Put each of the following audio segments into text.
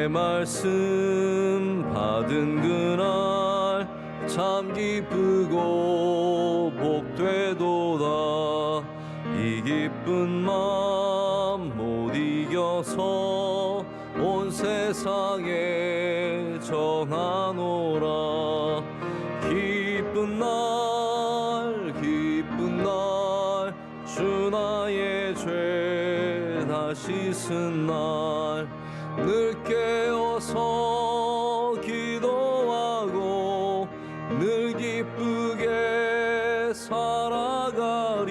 주의 말씀 받은 그날 참 기쁘고 복되도다. 이 기쁜 마음 못 이겨서 온 세상에 전하노라. 기쁜 날 기쁜 날 주 나의 죄 다시 쓴날 늘 깨어서 기도하고 늘 기쁘게 살아가리.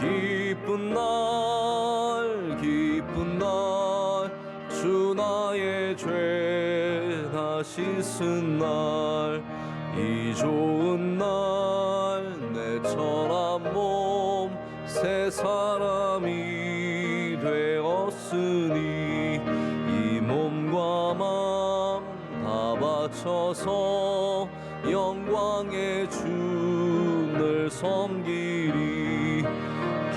기쁜 날 기쁜 날 주 나의 죄 다시 쓴날 이 좋은 날 내 천한 몸 새 사람이 되었으니 바쳐서. 영광의 주를 섬기리.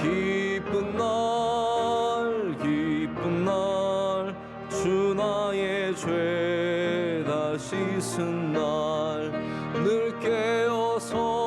기쁜 날 기쁜 날 주 나의 죄 다시 쓴날 늘 깨어서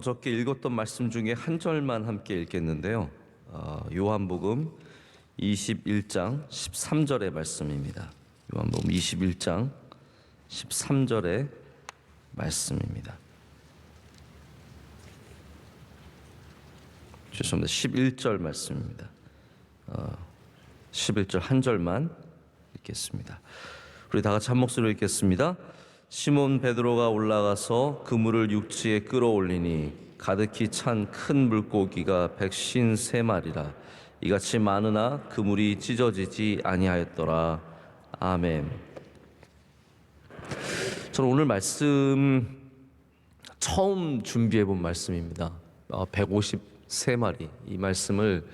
어저께 읽었던 말씀 중에 한 절만 함께 읽겠는데요. 어, 요한복음 21장 13절의 말씀입니다. 요한복음 21장 13절의 말씀입니다. 죄송합니다. 11절 말씀입니다. 어, 11절 한 절만 읽겠습니다. 우리 다 같이 한 목소리로 읽겠습니다. 시몬 베드로가 올라가서 그물을 육지에 끌어올리니 가득히 찬 큰 물고기가 백신 세 마리라 이같이 많으나 그물이 찢어지지 아니하였더라. 아멘. 저는 오늘 말씀 처음 준비해 본 말씀입니다. 어, 153마리 이 말씀을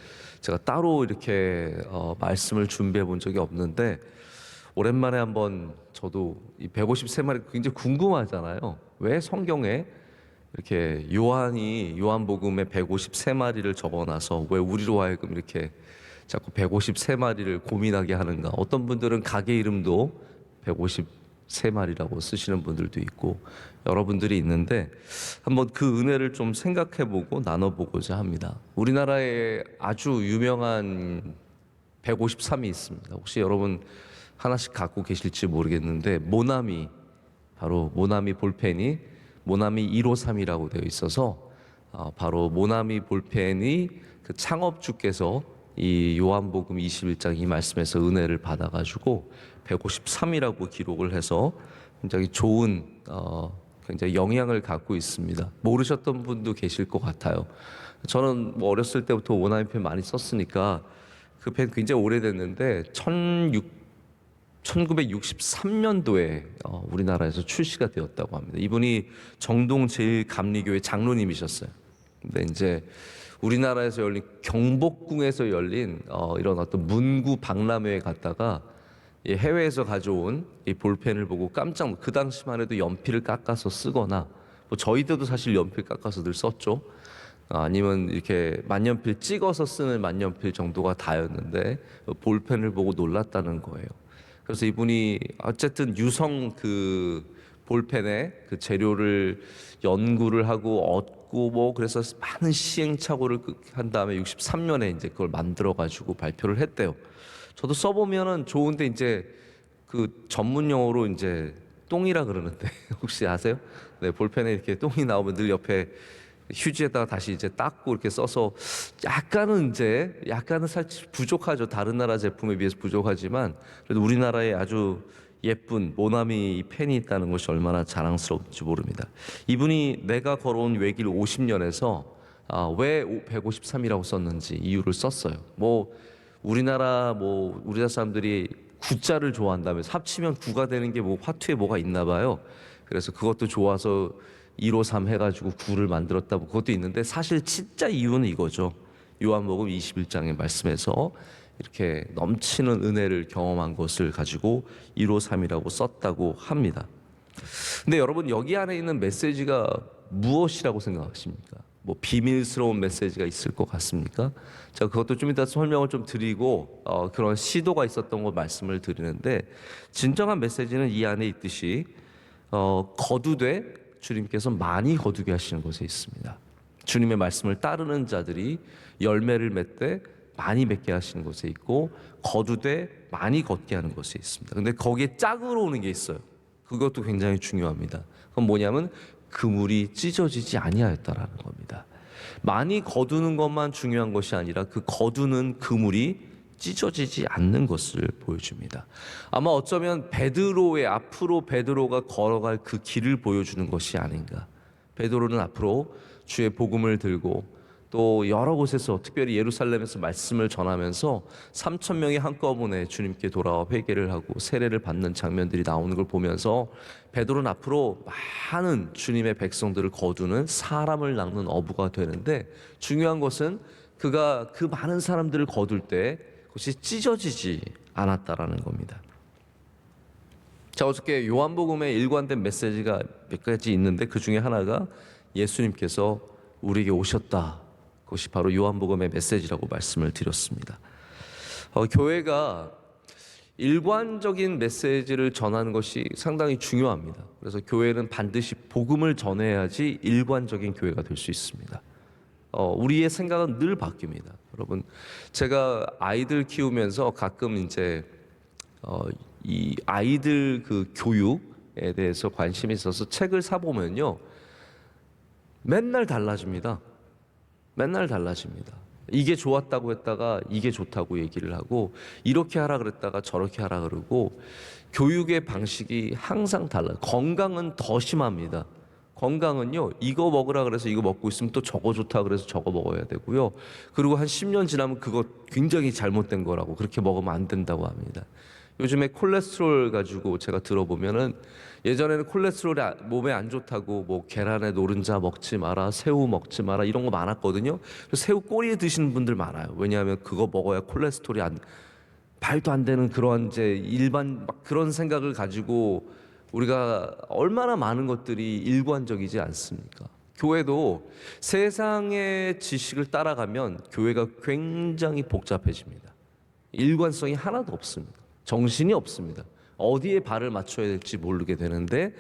제가 따로 이렇게 어, 말씀을 준비해 본 적이 없는데 오랜만에 한번 저도 이 153마리 굉장히 궁금하잖아요. 왜 성경에 이렇게 요한이 요한복음에 153마리를 적어놔서 왜 우리로 하여금 이렇게 자꾸 153마리를 고민하게 하는가? 어떤 분들은 가게 이름도 150세 마리라고 쓰시는 분들도 있고 여러분들이 있는데 한번 그 은혜를 좀 생각해보고 나눠보고자 합니다. 우리나라에 아주 유명한 153이 있습니다. 혹시 여러분 하나씩 갖고 계실지 모르겠는데 모나미 바로 모나미 볼펜이 모나미 153이라고 되어 있어서 어, 바로 모나미 볼펜이 그 창업주께서 이 요한복음 21장 이 말씀에서 은혜를 받아가지고 153이라고 기록을 해서 굉장히 좋은 어, 굉장히 영향을 갖고 있습니다. 모르셨던 분도 계실 것 같아요. 저는 뭐 어렸을 때부터 모나미 펜 많이 썼으니까 그 펜 굉장히 오래됐는데 16 1963년도에 어, 우리나라에서 출시가 되었다고 합니다. 이분이 정동 제일감리교회 장로님이셨어요. 근데 이제 우리나라에서 열린 경복궁에서 열린 어, 이런 어떤 문구 박람회에 갔다가 이 해외에서 가져온 이 볼펜을 보고 깜짝 놀- 그 당시만 해도 연필을 깎아서 쓰거나 뭐 저희들도 사실 연필 깎아서 늘 썼죠. 어, 아니면 이렇게 만년필 찍어서 쓰는 만년필 정도가 다였는데 볼펜을 보고 놀랐다는 거예요. 그래서 이분이 어쨌든 유성 그 볼펜의 그 재료를 연구를 하고 얻고 뭐 그래서 많은 시행착오를 그- 한 다음에 63년에 이제 그걸 만들어 가지고 발표를 했대요. 저도 써보면은 좋은데 이제 그 전문 용어로 이제 똥이라 그러는데 혹시 아세요? 네 볼펜에 이렇게 똥이 나오면 늘 옆에 휴지에다가 다시 이제 닦고 이렇게 써서 약간은 이제 약간은 살짝 부족하죠. 다른 나라 제품에 비해서 부족하지만 그래도 우리나라에 아주 예쁜 모나미 펜이 있다는 것이 얼마나 자랑스러운지 모릅니다. 이분이 내가 걸어온 외길 50년에서 아, 왜 153이라고 썼는지 이유를 썼어요. 뭐 우리나라 뭐 우리나라 사람들이 구자를 좋아한다면 합치면 구가 되는 게 뭐 화투에 뭐가 있나 봐요. 그래서 그것도 좋아서 153 해가지고 구를 만들었다 뭐 그것도 있는데 사실 진짜 이유는 이거죠. 요한복음 21장의 말씀에서 이렇게 넘치는 은혜를 경험한 것을 가지고 153이라고 썼다고 합니다. 근데 여러분 여기 안에 있는 메시지가 무엇이라고 생각하십니까? 뭐 비밀스러운 메시지가 있을 것 같습니까? 자 그것도 좀 이따 설명을 좀 드리고 어, 그런 시도가 있었던 거 말씀을 드리는데 진정한 메시지는 이 안에 있듯이 어, 거두되 주님께서 많이 거두게 하시는 것에 있습니다. 주님의 말씀을 따르는 자들이 열매를 맺되 많이 맺게 하시는 것에 있고 거두되 많이 걷게 하는 것에 있습니다. 근데 거기에 짝으로 오는 게 있어요. 그것도 굉장히 중요합니다. 그건 뭐냐면 그물이 찢어지지 아니하였다라는 겁니다. 많이 거두는 것만 중요한 것이 아니라 그 거두는 그물이 찢어지지 않는 것을 보여줍니다. 아마 어쩌면 베드로의 앞으로 베드로가 걸어갈 그 길을 보여주는 것이 아닌가. 베드로는 앞으로 주의 복음을 들고 또 여러 곳에서 특별히 예루살렘에서 말씀을 전하면서 3천 명이 한꺼번에 주님께 돌아와 회개를 하고 세례를 받는 장면들이 나오는 걸 보면서 베드로는 앞으로 많은 주님의 백성들을 거두는 사람을 낚는 어부가 되는데 중요한 것은 그가 그 많은 사람들을 거둘 때 그것이 찢어지지 않았다라는 겁니다. 자 어저께 요한복음에 일관된 메시지가 몇 가지 있는데 그 중에 하나가 예수님께서 우리에게 오셨다. 그것이 바로 요한복음의 메시지라고 말씀을 드렸습니다. 어, 교회가 일관적인 메시지를 전하는 것이 상당히 중요합니다. 그래서 교회는 반드시 복음을 전해야지 일관적인 교회가 될 수 있습니다. 어, 우리의 생각은 늘 바뀝니다. 여러분, 제가 아이들 키우면서 가끔 이제 어, 이 아이들 그 교육에 대해서 관심이 있어서 책을 사 보면요, 맨날 달라집니다. 맨날 달라집니다. 이게 좋았다고 했다가 이게 좋다고 얘기를 하고 이렇게 하라 그랬다가 저렇게 하라 그러고 교육의 방식이 항상 달라요. 건강은 더 심합니다. 건강은요, 이거 먹으라 그래서 이거 먹고 있으면 또 저거 좋다 그래서 저거 먹어야 되고요. 그리고 한 10년 지나면 그거 굉장히 잘못된 거라고 그렇게 먹으면 안 된다고 합니다. 요즘에 콜레스테롤 가지고 제가 들어보면은 예전에는 콜레스테롤이 아- 몸에 안 좋다고 뭐 계란에 노른자 먹지 마라, 새우 먹지 마라 이런 거 많았거든요. 새우 꼬리에 드시는 분들 많아요. 왜냐하면 그거 먹어야 콜레스테롤이 안 말도 안 되는 그런 이제 일반 막 그런 생각을 가지고 우리가 얼마나 많은 것들이 일관적이지 않습니까? 교회도 세상의 지식을 따라가면 교회가 굉장히 복잡해집니다. 일관성이 하나도 없습니다. 정신이 없습니다. 어디에 발을 맞춰야 될지 모르게 되는데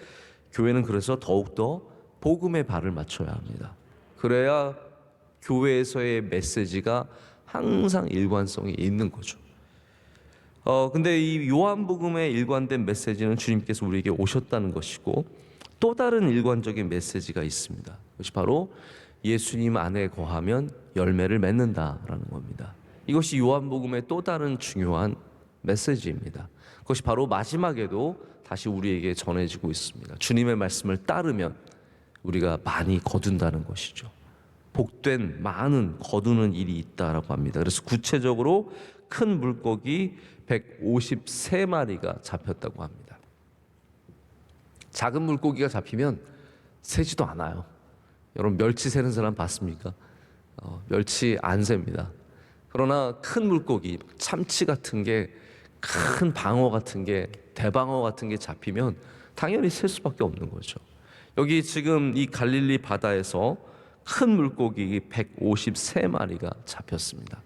교회는 그래서 더욱더 복음에 발을 맞춰야 합니다. 그래야 교회에서의 메시지가 항상 일관성이 있는 거죠. 어 근데 이 요한복음의 일관된 메시지는 주님께서 우리에게 오셨다는 것이고 또 다른 일관적인 메시지가 있습니다. 그것이 바로 예수님 안에 거하면 열매를 맺는다라는 겁니다. 이것이 요한복음의 또 다른 중요한 메시지입니다. 그것이 바로 마지막에도 다시 우리에게 전해지고 있습니다. 주님의 말씀을 따르면 우리가 많이 거둔다는 것이죠. 복된 많은 거두는 일이 있다라고 합니다. 그래서 구체적으로 큰 물고기 153마리가 잡혔다고 합니다. 작은 물고기가 잡히면 새지도 않아요. 여러분 멸치 새는 사람 봤습니까? 어, 멸치 안 셉니다. 그러나 큰 물고기, 참치 같은 게 큰 방어 같은 게 대방어 같은 게 잡히면 당연히 셀 수밖에 없는 거죠. 여기 지금 이 갈릴리 바다에서 큰 물고기 153마리가 잡혔습니다.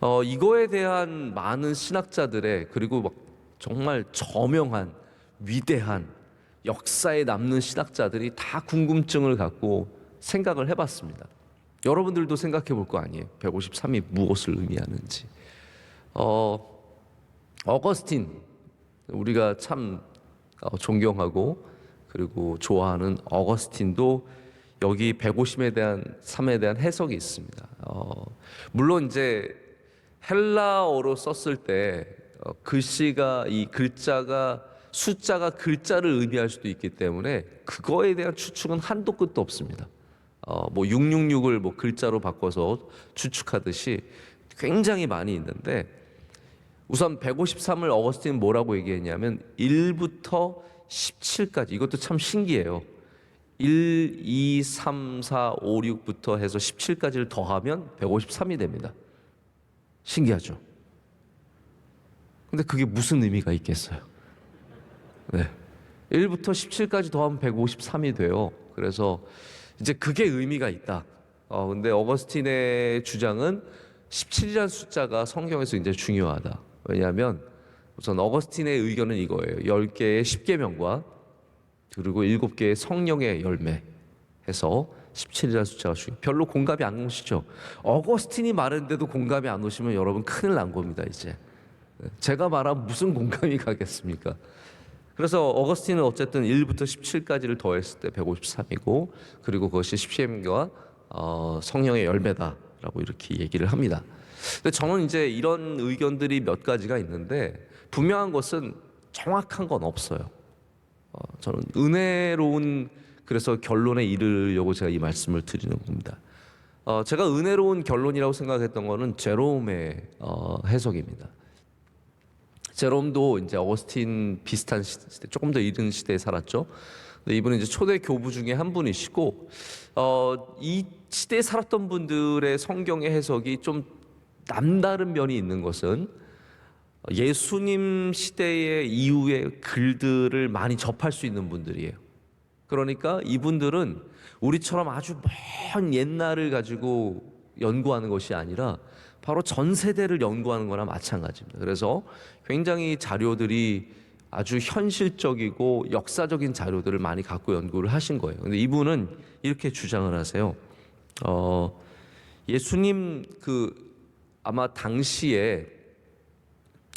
어, 이거에 대한 많은 신학자들의 그리고 막 정말 저명한 위대한 역사에 남는 신학자들이 다 궁금증을 갖고 생각을 해봤습니다. 여러분들도 생각해 볼 거 아니에요. 153이 무엇을 의미하는지. 어, 어거스틴 우리가 참 어, 존경하고 그리고 좋아하는 어거스틴도 여기 150에 대한 3에 대한 해석이 있습니다. 어, 물론 이제 헬라어로 썼을 때 어, 글씨가 이 글자가 숫자가 글자를 의미할 수도 있기 때문에 그거에 대한 추측은 한도 끝도 없습니다. 어, 뭐 666을 뭐 글자로 바꿔서 추측하듯이 굉장히 많이 있는데 우선 153을 어거스틴 뭐라고 얘기했냐면 1부터 17까지 이것도 참 신기해요. 1, 2, 3, 4, 5, 6부터 해서 17까지를 더하면 153이 됩니다. 신기하죠? 근데 그게 무슨 의미가 있겠어요? 네. 1부터 17까지 더하면 153이 돼요. 그래서 이제 그게 의미가 있다. 어, 근데 어거스틴의 주장은 17이라는 숫자가 성경에서 이제 중요하다. 왜냐하면 우선 어거스틴의 의견은 이거예요. 10개의 10계명과 그리고 7개의 성령의 열매 해서 17이라는 숫자가 중요. 별로 공감이 안 오시죠? 어거스틴이 말했는데도 공감이 안 오시면 여러분 큰일 난 겁니다, 이제. 제가 말하면 무슨 공감이 가겠습니까? 그래서 어거스틴은 어쨌든 1부터 17까지를 더했을 때 153이고 그리고 그것이 10계명과 어, 성령의 열매다라고 이렇게 얘기를 합니다. 근데 저는 이제 이런 의견들이 몇 가지가 있는데 분명한 것은 정확한 건 없어요. 어, 저는 은혜로운 그래서 결론에 이르려고 제가 이 말씀을 드리는 겁니다. 어, 제가 은혜로운 결론이라고 생각했던 거는 제롬의 어, 해석입니다. 제롬도 이제 어거스틴 비슷한 시대, 조금 더 이른 시대에 살았죠. 이분은 이제 초대 교부 중에 한 분이시고, 어, 이 시대에 살았던 분들의 성경의 해석이 좀 남다른 면이 있는 것은 예수님 시대의 이후의 글들을 많이 접할 수 있는 분들이에요. 그러니까 이분들은 우리처럼 아주 먼 옛날을 가지고 연구하는 것이 아니라 바로 전 세대를 연구하는 거나 마찬가지입니다. 그래서 굉장히 자료들이 아주 현실적이고 역사적인 자료들을 많이 갖고 연구를 하신 거예요. 근데 이분은 이렇게 주장을 하세요. 어, 예수님 그 아마 당시에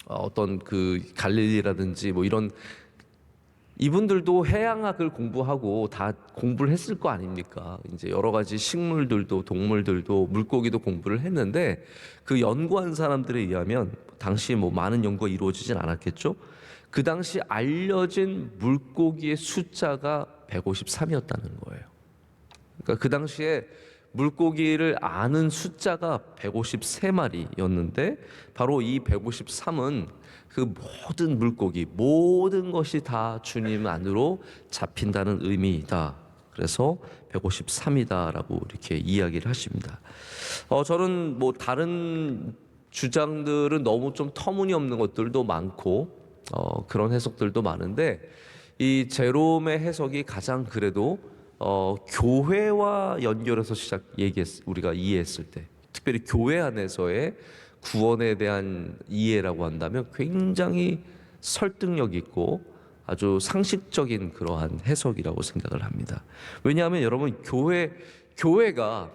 어떤 그 갈릴리라든지 뭐 이런 이분들도 해양학을 공부하고 다 공부를 했을 거 아닙니까? 이제 여러 가지 식물들도 동물들도 물고기도 공부를 했는데 그 연구한 사람들에 의하면 당시 뭐 많은 연구가 이루어지진 않았겠죠? 그 당시 알려진 물고기의 숫자가 153이었다는 거예요. 그러니까 그 당시에 물고기를 아는 숫자가 153마리였는데 바로 이 153은 그 모든 물고기 모든 것이 다 주님 안으로 잡힌다는 의미이다. 그래서 153이다라고 이렇게 이야기를 하십니다. 어 저는 뭐 다른 주장들은 너무 좀 터무니없는 것들도 많고 어 그런 해석들도 많은데 이 제롬의 해석이 가장 그래도 어, 교회와 연결해서 시작 얘기했 우리가 이해했을 때 특별히 교회 안에서의 구원에 대한 이해라고 한다면 굉장히 설득력 있고 아주 상식적인 그러한 해석이라고 생각을 합니다. 왜냐하면 여러분 교회 교회가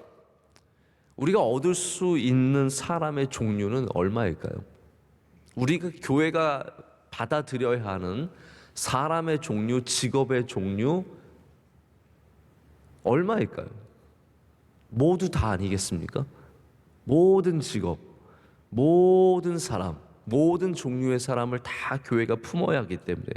우리가 얻을 수 있는 사람의 종류는 얼마일까요? 우리가 교회가 받아들여야 하는 사람의 종류, 직업의 종류 얼마일까요? 모두 다 아니겠습니까? 모든 직업, 모든 사람, 모든 종류의 사람을 다 교회가 품어야 하기 때문에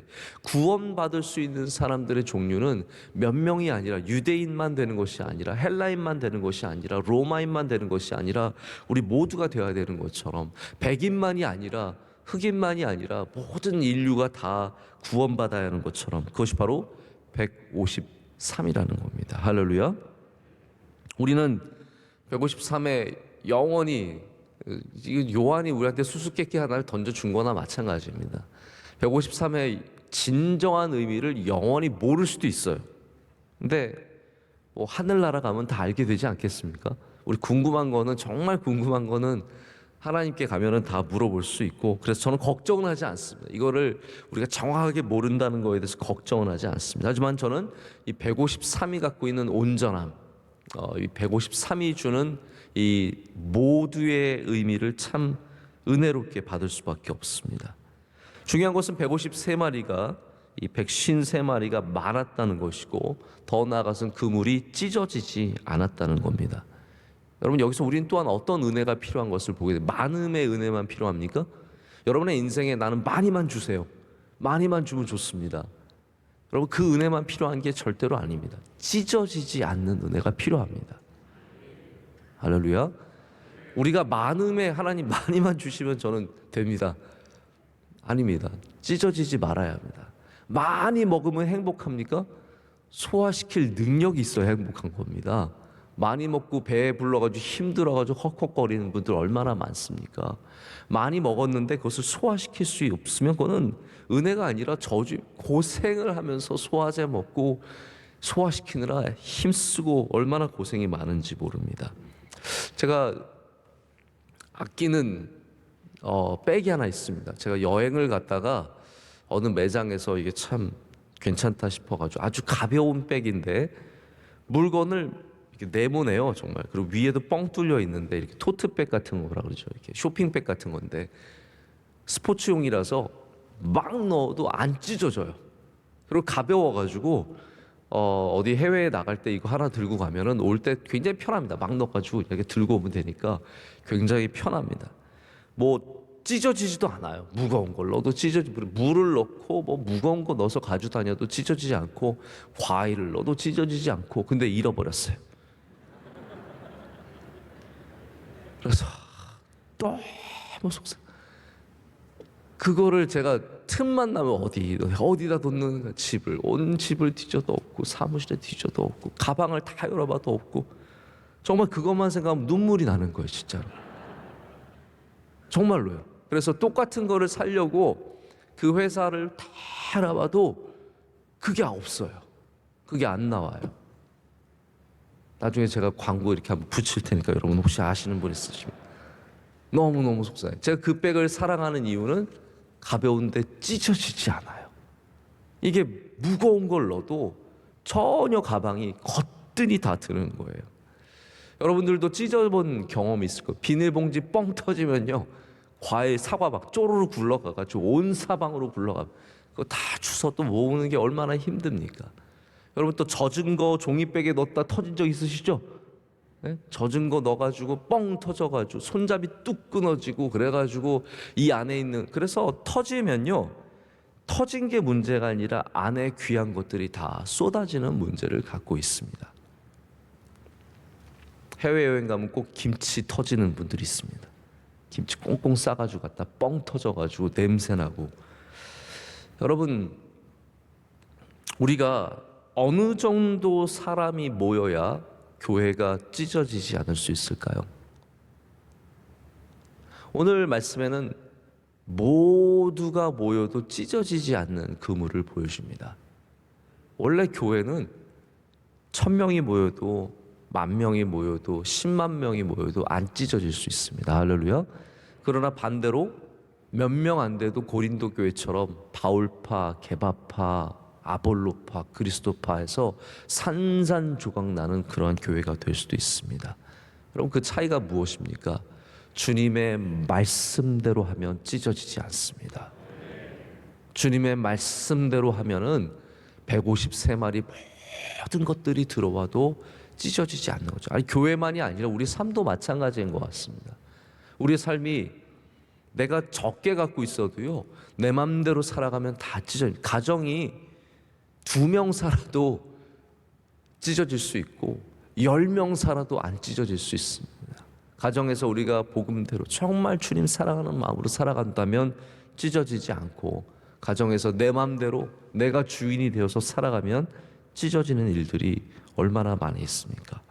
구원받을 수 있는 사람들의 종류는 몇 명이 아니라 유대인만 되는 것이 아니라 헬라인만 되는 것이 아니라 로마인만 되는 것이 아니라 우리 모두가 되어야 되는 것처럼 백인만이 아니라 흑인만이 아니라 모든 인류가 다 구원받아야 하는 것처럼 그것이 바로 153이라는 겁니다. 할렐루야. 우리는 153에 영원히 이거 요한이 우리한테 수수께끼 하나를 던져 준 거나 마찬가지입니다. 153의 진정한 의미를 영원히 모를 수도 있어요. 근데 뭐 하늘나라 가면 다 알게 되지 않겠습니까? 우리 궁금한 거는 정말 궁금한 거는 하나님께 가면은 다 물어볼 수 있고 그래서 저는 걱정은 하지 않습니다. 이거를 우리가 정확하게 모른다는 거에 대해서 걱정은 하지 않습니다. 하지만 저는 이 153이 갖고 있는 온전함, 어, 이 153이 주는 이 모두의 의미를 참 은혜롭게 받을 수밖에 없습니다. 중요한 것은 153마리가 이 153마리가 많았다는 것이고 더 나아가서는 그물이 찢어지지 않았다는 겁니다. 여러분 여기서 우리는 또한 어떤 은혜가 필요한 것을 보게 돼요. 많음의 은혜만 필요합니까? 여러분의 인생에 나는 많이만 주세요. 많이만 주면 좋습니다. 여러분 그 은혜만 필요한 게 절대로 아닙니다. 찢어지지 않는 은혜가 필요합니다. 할렐루야. 우리가 많음에 하나님 많이만 주시면 저는 됩니다. 아닙니다. 찢어지지 말아야 합니다. 많이 먹으면 행복합니까? 소화시킬 능력이 있어야 행복한 겁니다. 많이 먹고 배에 불러가지고 힘들어가지고 헉헉거리는 분들 얼마나 많습니까? 많이 먹었는데 그것을 소화시킬 수 없으면 그거는 은혜가 아니라 저주, 고생을 하면서 소화제 먹고 소화시키느라 힘쓰고 얼마나 고생이 많은지 모릅니다. 제가 아끼는 어, 백이 하나 있습니다. 제가 여행을 갔다가 어느 매장에서 이게 참 괜찮다 싶어가지고 아주 가벼운 백인데 물건을 이렇게 네모네요 정말. 그리고 위에도 뻥 뚫려 있는데 이렇게 토트백 같은 거라 그러죠. 이렇게 쇼핑백 같은 건데 스포츠용이라서 막 넣어도 안 찢어져요. 그리고 가벼워가지고 어, 어디 해외에 나갈 때 이거 하나 들고 가면은 올 때 굉장히 편합니다. 막 넣어가지고 이렇게 들고 오면 되니까 굉장히 편합니다. 뭐 찢어지지도 않아요. 무거운 걸 넣어도 찢어지 물을 넣고 뭐 무거운 거 넣어서 가지고 다녀도 찢어지지 않고 과일을 넣어도 찢어지지 않고 근데 잃어버렸어요. 그래서 너무 속상. 그거를 제가 틈만 나면 어디 어디다 뒀는가 집을. 온 집을 뒤져도 없고 사무실에 뒤져도 없고 가방을 다 열어봐도 없고. 정말 그것만 생각하면 눈물이 나는 거예요 진짜로. 정말로요. 그래서 똑같은 거를 살려고 그 회사를 다 알아봐도 그게 없어요. 그게 안 나와요. 나중에 제가 광고 이렇게 한번 붙일 테니까 여러분 혹시 아시는 분 있으시면 너무너무 속상해요 제가 그 백을 사랑하는 이유는 가벼운데 찢어지지 않아요. 이게 무거운 걸 넣어도 전혀 가방이 거뜬히 다 드는 거예요. 여러분들도 찢어본 경험이 있을 거예요. 비닐봉지 뻥 터지면요. 과일 사과 막 쪼르르 굴러가가지고 온 사방으로 굴러가. 그거 다 주워 또 모으는 게 얼마나 힘듭니까? 여러분 또 젖은 거 종이백에 넣었다 터진 적 있으시죠? 네? 젖은 거 넣어가지고 뻥 터져가지고 손잡이 뚝 끊어지고 그래가지고 이 안에 있는 그래서 터지면요 터진 게 문제가 아니라 안에 귀한 것들이 다 쏟아지는 문제를 갖고 있습니다. 해외 여행 가면 꼭 김치 터지는 분들이 있습니다. 김치 꽁꽁 싸가지고 갔다 뻥 터져가지고 냄새 나고 여러분 우리가 어느 정도 사람이 모여야 교회가 찢어지지 않을 수 있을까요? 오늘 말씀에는 모두가 모여도 찢어지지 않는 그물을 보여줍니다. 원래 교회는 천 명이 모여도 만 명이 모여도 십만 명이 모여도 안 찢어질 수 있습니다. 할렐루야. 그러나 반대로 몇 명 안 돼도 고린도 교회처럼 바울파, 개바파, 아볼로파, 그리스도파에서 산산조각 나는 그러한 교회가 될 수도 있습니다. 그럼 그 차이가 무엇입니까? 주님의 말씀대로 하면 찢어지지 않습니다. 주님의 말씀대로 하면은 153마리 모든 것들이 들어와도 찢어지지 않는 거죠. 아니 교회만이 아니라 우리 삶도 마찬가지인 것 같습니다. 우리의 삶이 내가 적게 갖고 있어도요 내 맘대로 살아가면 다 찢어. 가정이 두 명 살아도 찢어질 수 있고 열 명 살아도 안 찢어질 수 있습니다. 가정에서 우리가 복음대로 정말 주님 사랑하는 마음으로 살아간다면 찢어지지 않고 가정에서 내 마음대로 내가 주인이 되어서 살아가면 찢어지는 일들이 얼마나 많이 있습니까?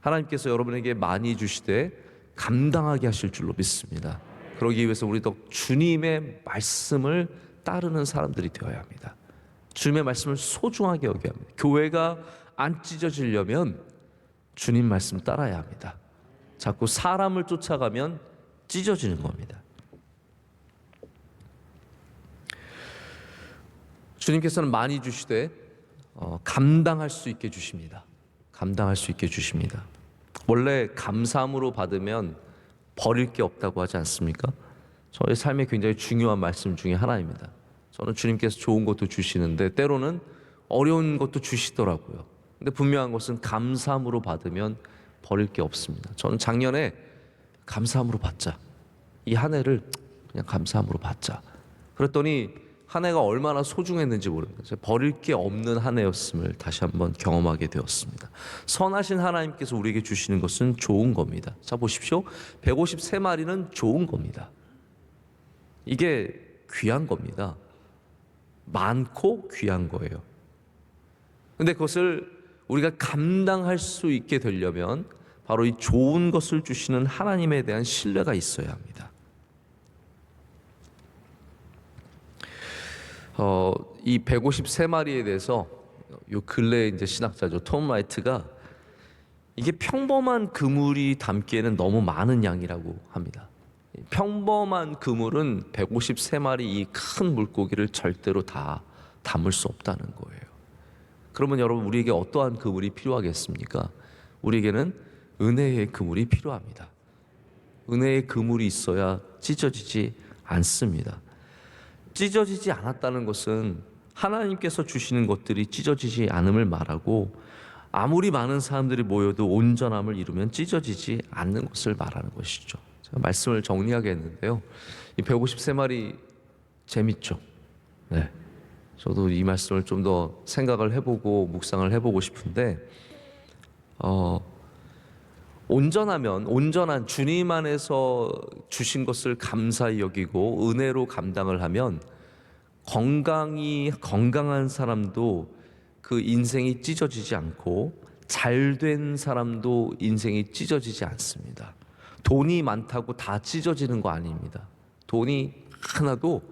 하나님께서 여러분에게 많이 주시되 감당하게 하실 줄로 믿습니다. 그러기 위해서 우리도 주님의 말씀을 따르는 사람들이 되어야 합니다. 주님의 말씀을 소중하게 여겨야 합니다. 교회가 안 찢어지려면 주님 말씀 따라야 합니다. 자꾸 사람을 쫓아가면 찢어지는 겁니다. 주님께서는 많이 주시되 어, 감당할 수 있게 주십니다. 감당할 수 있게 주십니다. 원래 감사함으로 받으면 버릴 게 없다고 하지 않습니까? 저의 삶에 굉장히 중요한 말씀 중에 하나입니다. 저는 주님께서 좋은 것도 주시는데 때로는 어려운 것도 주시더라고요. 근데 분명한 것은 감사함으로 받으면 버릴 게 없습니다. 저는 작년에 감사함으로 받자. 이 한 해를 그냥 감사함으로 받자. 그랬더니 한 해가 얼마나 소중했는지. 제가 버릴 게 없는 한 해였음을 다시 한번 경험하게 되었습니다. 선하신 하나님께서 우리에게 주시는 것은 좋은 겁니다. 자 보십시오. 153마리는 좋은 겁니다. 이게 귀한 겁니다. 많고 귀한 거예요. 근데 그것을 우리가 감당할 수 있게 되려면 바로 이 좋은 것을 주시는 하나님에 대한 신뢰가 있어야 합니다. 어, 이 153마리에 대해서 요 근래 이제 신학자죠 톰 라이트가 이게 평범한 그물이 담기에는 너무 많은 양이라고 합니다. 평범한 그물은 153마리 이 큰 물고기를 절대로 다 담을 수 없다는 거예요. 그러면 여러분 우리에게 어떠한 그물이 필요하겠습니까? 우리에게는 은혜의 그물이 필요합니다. 은혜의 그물이 있어야 찢어지지 않습니다. 찢어지지 않았다는 것은 하나님께서 주시는 것들이 찢어지지 않음을 말하고 아무리 많은 사람들이 모여도 온전함을 이루면 찢어지지 않는 것을 말하는 것이죠. 제가 말씀을 정리하겠는데요. 이 153마리 재밌죠. 네. 저도 이 말씀을 좀 더 생각을 해보고 묵상을 해보고 싶은데, 어, 온전하면 온전한 주님 안에서 주신 것을 감사히 여기고 은혜로 감당을 하면 건강이 건강한 사람도 그 인생이 찢어지지 않고 잘 된 사람도 인생이 찢어지지 않습니다. 돈이 많다고 다 찢어지는 거 아닙니다. 돈이 하나도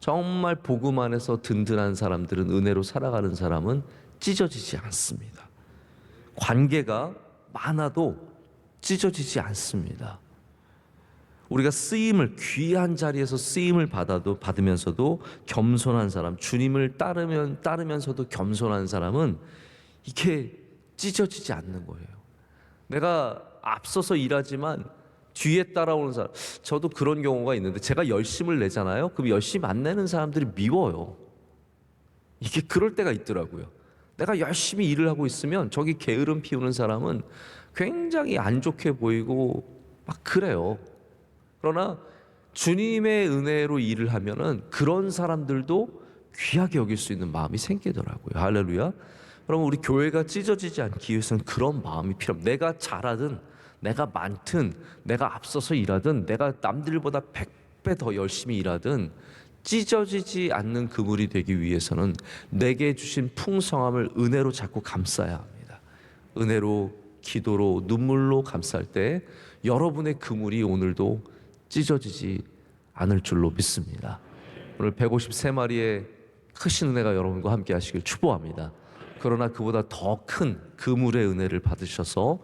정말 복음 안에서 든든한 사람들은 은혜로 살아가는 사람은 찢어지지 않습니다. 관계가 많아도 찢어지지 않습니다. 우리가 쓰임을 귀한 자리에서 쓰임을 받아도 받으면서도 겸손한 사람, 주님을 따르면 따르면서도 겸손한 사람은 이게 찢어지지 않는 거예요. 내가 앞서서 일하지만 뒤에 따라오는 사람, 저도 그런 경우가 있는데 제가 열심을 내잖아요. 그럼 열심히 안 내는 사람들이 미워요. 이게 그럴 때가 있더라고요. 내가 열심히 일을 하고 있으면 저기 게으름 피우는 사람은 굉장히 안 좋게 보이고 막 그래요. 그러나 주님의 은혜로 일을 하면은 그런 사람들도 귀하게 여길 수 있는 마음이 생기더라고요. 할렐루야. 그러면 우리 교회가 찢어지지 않기 위해서는 그런 마음이 필요합니다. 내가 잘하든 내가 많든 내가 앞서서 일하든 내가 남들보다 100배 더 열심히 일하든 찢어지지 않는 그물이 되기 위해서는 내게 주신 풍성함을 은혜로 자꾸 감싸야 합니다. 은혜로 기도로 눈물로 감쌀 때 여러분의 그물이 오늘도 찢어지지 않을 줄로 믿습니다. 오늘 153마리의 크신 은혜가 여러분과 함께 하시길 축복합니다. 그러나 그보다 더 큰 그물의 은혜를 받으셔서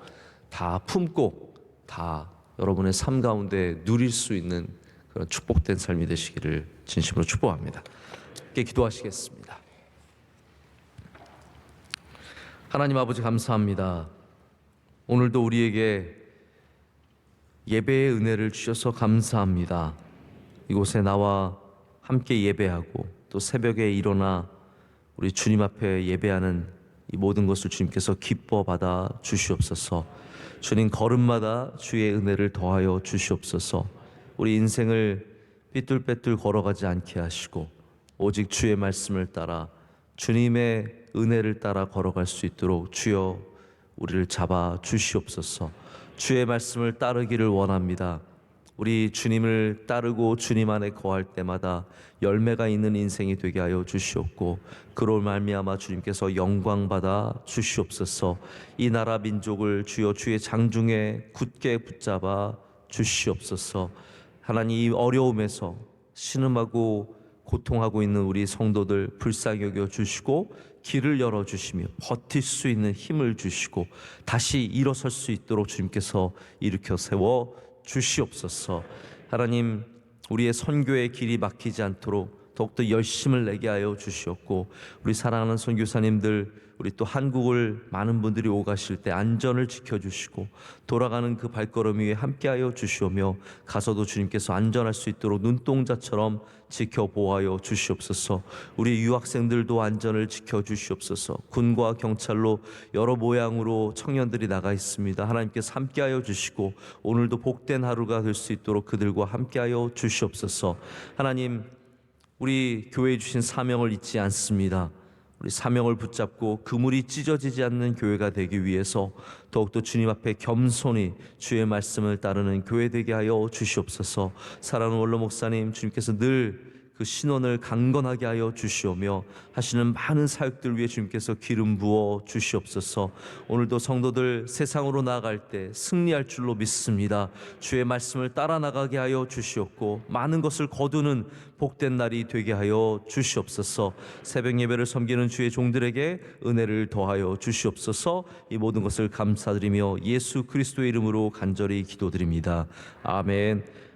다 품고 다 여러분의 삶 가운데 누릴 수 있는 그런 축복된 삶이 되시기를 진심으로 축복합니다. 함께 기도하시겠습니다. 하나님 아버지 감사합니다. 오늘도 우리에게 예배의 은혜를 주셔서 감사합니다. 이곳에 나와 함께 예배하고 또 새벽에 일어나 우리 주님 앞에 예배하는 이 모든 것을 주님께서 기뻐 받아 주시옵소서. 주님 걸음마다 주의 은혜를 더하여 주시옵소서. 우리 인생을 삐뚤빼뚤 걸어가지 않게 하시고 오직 주의 말씀을 따라 주님의 은혜를 따라 걸어갈 수 있도록 주여 우리를 잡아 주시옵소서. 주의 말씀을 따르기를 원합니다. 우리 주님을 따르고 주님 안에 거할 때마다 열매가 있는 인생이 되게 하여 주시옵고 그로 말미암아 주님께서 영광 받아 주시옵소서. 이 나라 민족을 주여 주의 장중에 굳게 붙잡아 주시옵소서. 하나님 이 어려움에서 신음하고 고통하고 있는 우리 성도들 불쌍히 여겨 주시고 길을 열어 주시며 버틸 수 있는 힘을 주시고 다시 일어설 수 있도록 주님께서 일으켜 세워 주시옵소서. 하나님 우리의 선교의 길이 막히지 않도록 더욱더 열심을 내게 하여 주시옵고 우리 사랑하는 선교사님들 우리 또 한국을 많은 분들이 오가실 때 안전을 지켜주시고 돌아가는 그 발걸음 위에 함께하여 주시오며 가서도 주님께서 안전할 수 있도록 눈동자처럼 지켜 보호하여 주시옵소서. 우리 유학생들도 안전을 지켜 주시옵소서. 군과 경찰로 여러 모양으로 청년들이 나가 있습니다. 하나님께서 함께하여 주시고 오늘도 복된 하루가 될 수 있도록 그들과 함께하여 주시옵소서. 하나님 우리 교회에 주신 사명을 잊지 않습니다. 우리 사명을 붙잡고 그물이 찢어지지 않는 교회가 되기 위해서 더욱더 주님 앞에 겸손히 주의 말씀을 따르는 교회 되게 하여 주시옵소서. 사랑하는 원로 목사님 주님께서 늘 그 신원을 강건하게 하여 주시오며 하시는 많은 사역들 위해 주님께서 기름 부어 주시옵소서. 오늘도 성도들 세상으로 나아갈 때 승리할 줄로 믿습니다. 주의 말씀을 따라 나가게 하여 주시옵고 많은 것을 거두는 복된 날이 되게 하여 주시옵소서. 새벽 예배를 섬기는 주의 종들에게 은혜를 더하여 주시옵소서. 이 모든 것을 감사드리며 예수 그리스도의 이름으로 간절히 기도드립니다. 아멘.